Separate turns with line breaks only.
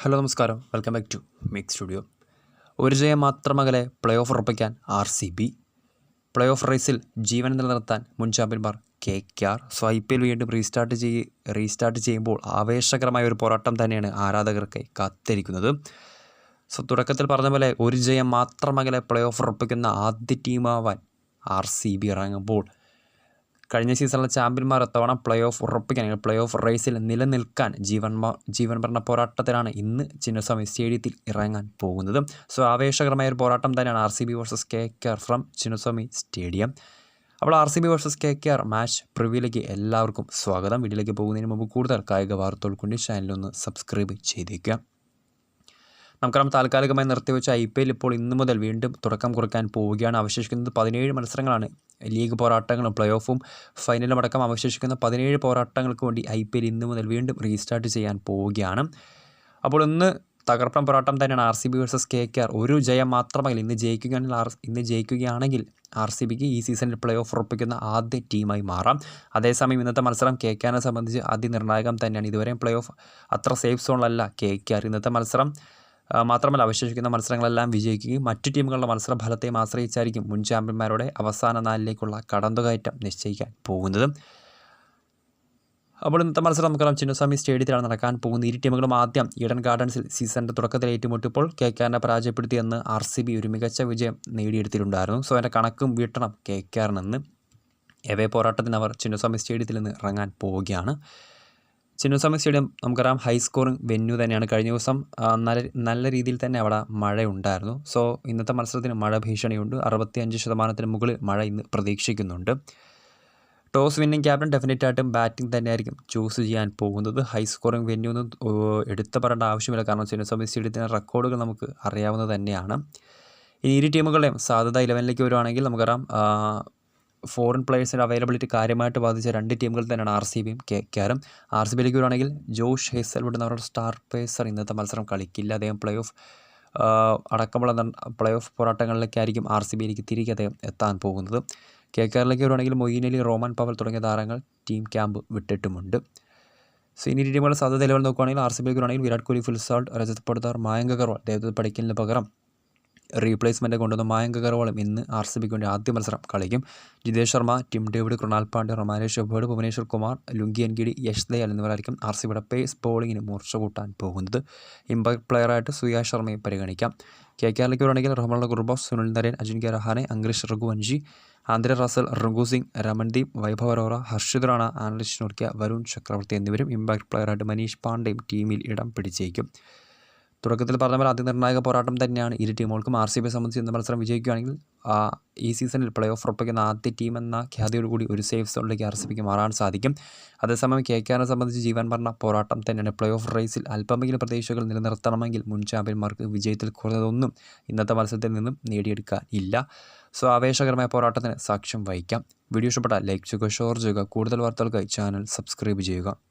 Hello നമസ്കാരം. Welcome back to mix studio. ഒരു ജയം മാത്രമകലെ പ്ലേ ഓഫ് ഉറപ്പിക്കാൻ R C B. Play off റേസിൽ ജീവൻ നിലനിർത്താൻ മുൻ ചാമ്പ്യന്മാർ K K R. So I P L വീണ്ടും റീസ്റ്റാർട്ട് ചെയ്യ റീസ്റ്റാർട്ട് ചെയ്യുമ്പോൾ ആവേശകരമായ ഒരു പോരാട്ടം തന്നെയാണ് ആരാധകർക്ക് കാത്തിരിക്കുന്നത്. സോ തുടക്കത്തിൽ പറഞ്ഞ പോലെ ഒരു ജയം മാത്രമകലെ പ്ലേ ഓഫ് ഉറപ്പിക്കുന്ന ആദ്യ ടീമാവാൻ ആർ സി ബി ഇറങ്ങുമ്പോൾ കഴിഞ്ഞ സീസണിലെ ചാമ്പ്യന്മാർ എത്തവണ പ്ലേ ഓഫ് ഉറപ്പിക്കാൻ അല്ലെങ്കിൽ പ്ലേ ഓഫ് റേസിൽ നിലനിൽക്കാൻ ജീവൻ ജീവൻ ഭരണ പോരാട്ടത്തിലാണ് ഇന്ന് ചിന്നസ്വാമി സ്റ്റേഡിയത്തിൽ ഇറങ്ങാൻ പോകുന്നത്. സോ ആവേശകരമായ ഒരു പോരാട്ടം തന്നെയാണ് R C B versus K K R from Chinnaswamy stadium. അപ്പോൾ R C B versus K K R match പ്രിവ്യൂലേക്ക് എല്ലാവർക്കും സ്വാഗതം. വീട്ടിലേക്ക് പോകുന്നതിന് മുമ്പ് കൂടുതൽ കായിക വാർത്തകൾ കൊണ്ട് ചാനലൊന്ന് സബ്സ്ക്രൈബ് ചെയ്തേക്കുക. നമുക്കറിയാം താൽക്കാലികമായി നിർത്തിവെച്ച ഐ പി എൽ ഇപ്പോൾ ഇന്നു മുതൽ വീണ്ടും തുടക്കം കുറിക്കാൻ പോവുകയാണ്. അവശേഷിക്കുന്നത് പതിനേഴ് മത്സരങ്ങളാണ്. ലീഗ് പോരാട്ടങ്ങളും പ്ലേ ഓഫും ഫൈനലും അടക്കം അവശേഷിക്കുന്ന പതിനേഴ് പോരാട്ടങ്ങൾക്ക് വേണ്ടി ഐ പി എൽ ഇന്നു മുതൽ വീണ്ടും റീസ്റ്റാർട്ട് ചെയ്യാൻ പോവുകയാണ്. അപ്പോൾ ഇന്ന് തകർപ്പൻ പോരാട്ടം തന്നെയാണ് R C B versus K K R. ഒരു ജയം മാത്രമല്ല ഇന്ന് ജയിക്കുകയാണെങ്കിൽ ആർ ഇന്ന് ജയിക്കുകയാണെങ്കിൽ ആർ സി ബിക്ക് ഈ സീസണിൽ പ്ലേ ഓഫ് ഉറപ്പിക്കുന്ന ആദ്യ ടീമായി മാറാം. അതേസമയം ഇന്നത്തെ മത്സരം കെ കെ ആറിനെ സംബന്ധിച്ച് അതിനിർണായകം തന്നെയാണ്. ഇതുവരെയും പ്ലേ ഓഫ് അത്ര സേഫ് സോണിലല്ല കെ കെ ആർ. ഇന്നത്തെ മത്സരം. മാത്രമല്ല അവശേഷിക്കുന്ന മത്സരങ്ങളെല്ലാം വിജയിക്കുകയും മറ്റു ടീമുകളുടെ മത്സര ഫലത്തെയും ആശ്രയിച്ചായിരിക്കും മുൻ ചാമ്പ്യന്മാരുടെ അവസാന നാലിലേക്കുള്ള കടന്നുകയറ്റം നിശ്ചയിക്കാൻ പോകുന്നത്. അപ്പോൾ ഇന്നത്തെ മത്സരം നമുക്കറിയാം ചിന്നസ്വാമി സ്റ്റേഡിയത്തിലാണ് നടക്കാൻ പോകുന്നത് ഇരു ടീമുകളും ആദ്യം ഈഡൻ ഗാർഡൻസിൽ സീസണിന്റെ തുടക്കത്തിൽ ഏറ്റുമുട്ടിയപ്പോൾ കെ കെ ആറിനെ പരാജയപ്പെടുത്തിയെന്ന് ആർ സി ബി ഒരു മികച്ച വിജയം നേടിയെടുത്തിട്ടുണ്ടായിരുന്നു. സോ അതിന്റെ കണക്കും വീട്ടണം കെ കെ ആറിനെന്ന് എവേ പോരാട്ടത്തിന് അവർ ചിന്നസ്വാമി സ്റ്റേഡിയത്തിൽ നിന്ന് ഇറങ്ങാൻ പോവുകയാണ്. ചിന്നസ്വാമി സ്റ്റേഡിയം നമുക്കറിയാം ഹൈ സ്കോറിംഗ് വെന്യൂ തന്നെയാണ്. കഴിഞ്ഞ ദിവസം നല്ല നല്ല രീതിയിൽ തന്നെ അവിടെ മഴ ഉണ്ടായിരുന്നു സോ ഇന്നത്തെ മത്സരത്തിന് മഴ ഭീഷണിയുണ്ട്. അറുപത്തി അഞ്ച് ശതമാനത്തിന് മുകളിൽ മഴ ഇന്ന് പ്രതീക്ഷിക്കുന്നുണ്ട്. ടോസ് വിന്നിംഗ് ക്യാപ്റ്റൻ ഡെഫിനറ്റ് ആയിട്ടും ബാറ്റിംഗ് തന്നെയായിരിക്കും ചൂസ് ചെയ്യാൻ പോകുന്നത്. ഹൈ സ്കോറിംഗ് വെന്യൂ ഒന്നും എടുത്തു പറയേണ്ട ആവശ്യമില്ല. കാരണം ചിന്നസ്വാമി സ്റ്റേഡിയത്തിന്റെ റെക്കോർഡുകൾ നമുക്ക് അറിയാവുന്നത് തന്നെയാണ്. ഇനി ഇരു ടീമുകളുടെയും സാധ്യത ഇലവനിലേക്ക് വരുവാണെങ്കിൽ നമുക്കറിയാം ഫോറിൻ പ്ലേയേഴ്സിന്റെ അവൈലബിലിറ്റി കാര്യമായിട്ട് ബാധിച്ച രണ്ട് ടീമുകൾ തന്നെയാണ് ആർ സി ബിയും കെ കെആറും ആർ സി ബിയിലേക്ക് വരുവാണെങ്കിൽ ജോഷ് ഹേസൽവുഡ് എന്ന അവരുടെ സ്റ്റാർ പേസർ ഇന്നത്തെ മത്സരം കളിക്കില്ല. അദ്ദേഹം പ്ലേ ഓഫ് അടക്കമുള്ള പ്ലേ ഓഫ് പോരാട്ടങ്ങളിലേക്കായിരിക്കും ആർ സി ബിയിലേക്ക് തിരികെ അദ്ദേഹം എത്താൻ പോകുന്നത്. കെ കെആറിലേക്ക് വരുവാണെങ്കിൽ മൊയ്യീൻ അലി റോമൻ പവൽ തുടങ്ങിയ താരങ്ങൾ ടീം ക്യാമ്പ് വിട്ടിട്ടുമുണ്ട്. സീനിയർ ടീമുകളുടെ സാധ്യത നിലവിൽ നോക്കുകയാണെങ്കിൽ ആർ സി ബിയിലേക്ക് വരുവാണെങ്കിൽ വിരാട് കോഹ്ലി ഫുൽസാൾട്ട് രജത് പടുത്താർ മായങ്ക് അഗർവാൾ ദേവദത്ത് പടിക്കലിന് പകരം റീപ്ലേസ്മെന്റ് കൊണ്ടുവന്ന മായങ്ക് അഗർവാളും ഇന്ന് ആർ സി ബിക്ക് വേണ്ടി ആദ്യ മത്സരം കളിക്കും. Jitesh Sharma Tim David Krunal Pandya Romario Shepherd Bhuvneshwar Kumar Lungi Ngidi Yash Dayal എന്നിവരായിരിക്കും R C ബിയുടെ പേസ് ബോളിങ്ങിന് മൂർച്ച കൂട്ടാൻ പോകുന്നത്. ഇമ്പാക്ട് പ്ലെയറായിട്ട് സുയാ ശർമ്മയെ പരിഗണിക്കാം. കെ കെ ആറിലേക്ക് വരുവാണെങ്കിൽ Rahmanullah Gurbaz Sunil Narine Ajinkya Rahane Angkrish Raghuvanshi Andre Russell Rinku Singh Ramandeep Vaibhav Arora Harshit Rana Anrich Nortje Varun Chakravarthy എന്നിവരും impact പ്ലെയറായിട്ട് Manish പാണ്ഡെയും ടീമിൽ ഇടം പിടിച്ചേക്കും. തുടക്കത്തിൽ പറഞ്ഞ പോലെ അതിനിർണായക പോരാട്ടം തന്നെയാണ്. ഇരു ടീമുകൾക്കും ആർ സി ബിയെ സംബന്ധിച്ച് ഇന്ന് മത്സരം വിജയിക്കുകയാണെങ്കിൽ ഈ സീസണിൽ പ്ലേ ഓഫ് ഉറപ്പിക്കുന്ന ആദ്യ ടീം എന്ന ഖ്യാതിയോടുകൂടി ഒരു സേഫ് സോണിലേക്ക് ആർ സി ബിക്ക് മാറാൻ സാധിക്കും. അതേസമയം കെ കെ ആറിനെ സംബന്ധിച്ച് ജീവൻ പറഞ്ഞ പോരാട്ടം തന്നെയാണ്. പ്ലേ ഓഫ് റേസിൽ അല്പമെങ്കിലും പ്രതീക്ഷകൾ നിലനിർത്തണമെങ്കിൽ മുൻ ചാമ്പ്യന്മാർക്ക് വിജയത്തിൽ കുറഞ്ഞതൊന്നും ഇന്നത്തെ മത്സരത്തിൽ നിന്നും നേടിയെടുക്കാൻ ഇല്ല. സോ ആവേശകരമായ പോരാട്ടത്തിന് സാക്ഷ്യം വഹിക്കാം. വീഡിയോ ഇഷ്ടപ്പെട്ടാൽ ലൈക്ക് ചെയ്യുക ഷെയർ ചെയ്യുക. കൂടുതൽ വാർത്തകൾക്കായി ചാനൽ സബ്സ്ക്രൈബ് ചെയ്യുക.